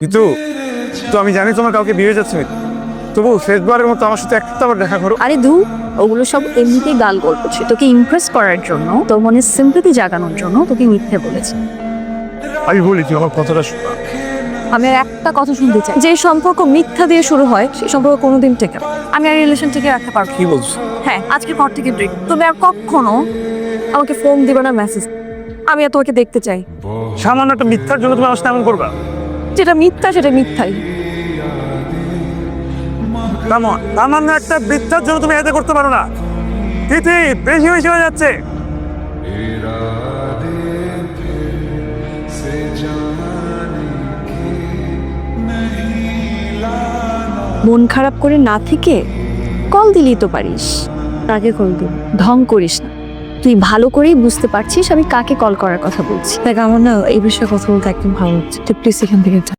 কিন্তু তো আমি জানি তোমার কাউকে বিয়ে যাচ্ছে তবু শেষবারের মতো আমার সাথে একটা বার দেখা করো। আরে ধু ওগুলো সব এমনিতেই গাল গল্প ছিল তোকে ইমপ্রেস করার জন্য তোর মনে সিম্পতি জাগানোর জন্য তোকে মিথ্যে বলেছে। আমি বলি তুই আমার কথাটা শোন। আমি আর একটা কথা শুনতে চাই। যে সম্পর্ক মিথ্যা দিয়ে শুরু হয় সেই সম্পর্ক কোনোদিন টেকে না। আমি আর রিলেশন থেকে রাখতে পারব না। কি বলছো? হ্যাঁ আজকের পর থেকে ব্রেক তুমি আর কখনো আমাকে ফোন দিবে না মেসেজ আমি আর তোমাকে দেখতে চাই। সামান্য একটা মিথ্যার জন্য তুমি আমার সাথে এমন করবা? যেটা মিথ্যা সেটা মিথ্যাই। কেমন সামান্য একটা মিথ্যার জন্য তুমি এতে করতে পারো না। তিথি বেশি বেশি হয়ে যাচ্ছে। মন খারাপ করে না থেকে কল দিলেই তো পারিস। কাকে কল দিন ঢং করিস না। তুই ভালো করেই বুঝতে পারছিস আমি কাকে কল করার কথা বলছি দেখ, আমার না এই বিষয়ে কথা বলতে একদম ভালো হচ্ছে প্লিজ এখান থেকে।